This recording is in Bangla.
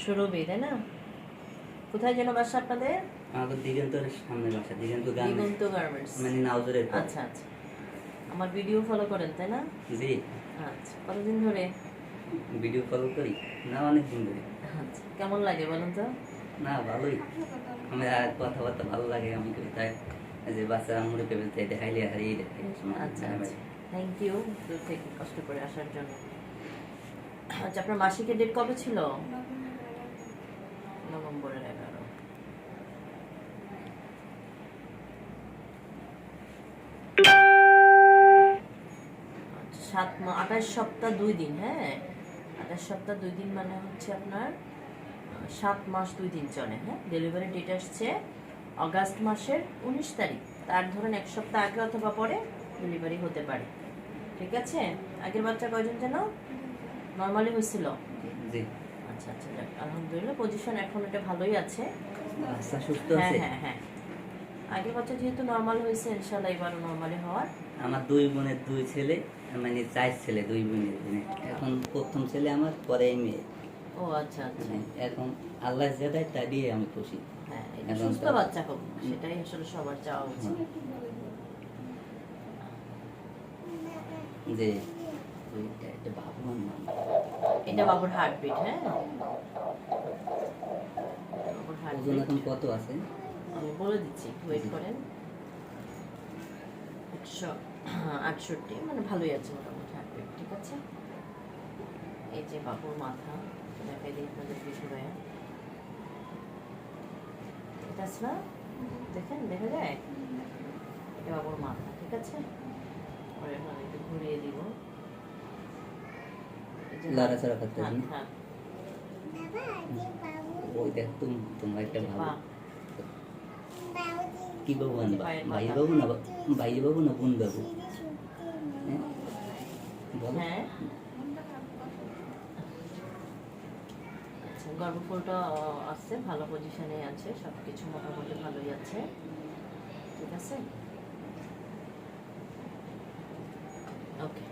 সুরভি তাই না? কোথায় যেন বাসা আপনাদের? আমাদের দিগন্তর সামনে বাসা দিগন্ত গার্মেন্টস। দিগন্ত গার্মেন্টস। মানে নাউজুরের আচ্ছা আচ্ছা। আমার ভিডিও ফলো করেন তাই না? জি। আচ্ছা কতদিন ধরে? ভিডিও ফলো করি না অনেক দিন ধরে। আচ্ছা কেমন লাগে বলুন তো? না ভালোই। আমি আর কথাবার্তা ভালো লাগে আমি করি তাই। যে বাচ্চারা মুড়ে পেবে তাই দেখাইলে হারিয়ে দেখাই আচ্ছা আচ্ছা। থ্যাংক ইউ দূর থেকে কষ্ট করে আসার জন্য। আচ্ছা আপনার মাসিকের ডেট কবে ছিল? নভেম্বরের এগারো সাত আঠাশ সপ্তাহ দুই দিন হ্যাঁ? আঠাশ সপ্তাহ দুই দিন মানে হচ্ছে আপনার সাত মাস দুই দিন চলে হ্যাঁ? ডেলিভারি ডেট আসছে অগাস্ট মাসের উনিশ তারিখ। তার ধরেন এক সপ্তাহ আগে অথবা পরে ডেলিভারি হতে পারে। ঠিক আছে? আগের বাচ্চা কয়জন যেন? নর্মালি হয়েছিল? জি। আচ্ছা আচ্ছা আলহামদুলিল্লাহ পজিশন এখন এটা ভালোই আছে। বাচ্চা সুস্থ হ্যাঁ আছে? হ্যাঁ হ্যাঁ। আগের বাচ্চা যেহেতু নর্মাল হয়েছে ইনশাল্লাহ এবারও নর্মালি হওয়ার। আমার দুই বোনের দুই ছেলে মানে চার ছেলে দুই বোনের মানে এখন প্রথম ছেলে আমার পরে মেয়ে ও আচ্ছা আচ্ছা। মানে এখন আল্লাহ যেটাই তা দিয়ে আমি খুশি। হ্যাঁ সুস্থ বাচ্চা হোক সেটাই আসলে সবার চাওয়া উচিত। যে এটা বাবুর হার্টবিট হ্যাঁ? বাবুর হার্টবিট এখন কত আছে? আমি বলে দিচ্ছি ওয়েট করেন। একশো আটষট্টি মানে ভালোই আছে মোটামুটি হার্টবিট ঠিক আছে? এই যে বাবুর মাথা দেখাই দিই আপনাদের কিছু ভাইয়া এটা দেখেন দেখা যায়? এটা বাবুর মাথা ঠিক আছে? লড়াচড়া করতে? হাত, ওই দেখ তুমি তোমার একটা পা। কি বাবু আনবা ভাই বাবু না ভাই বাবু না বোন বাবু হ্যাঁ গর্ভফুলটা আছে ভালো পজিশনে আছে সব কিছু মোটামুটি ভালোই আছে ঠিক আছে? ওকে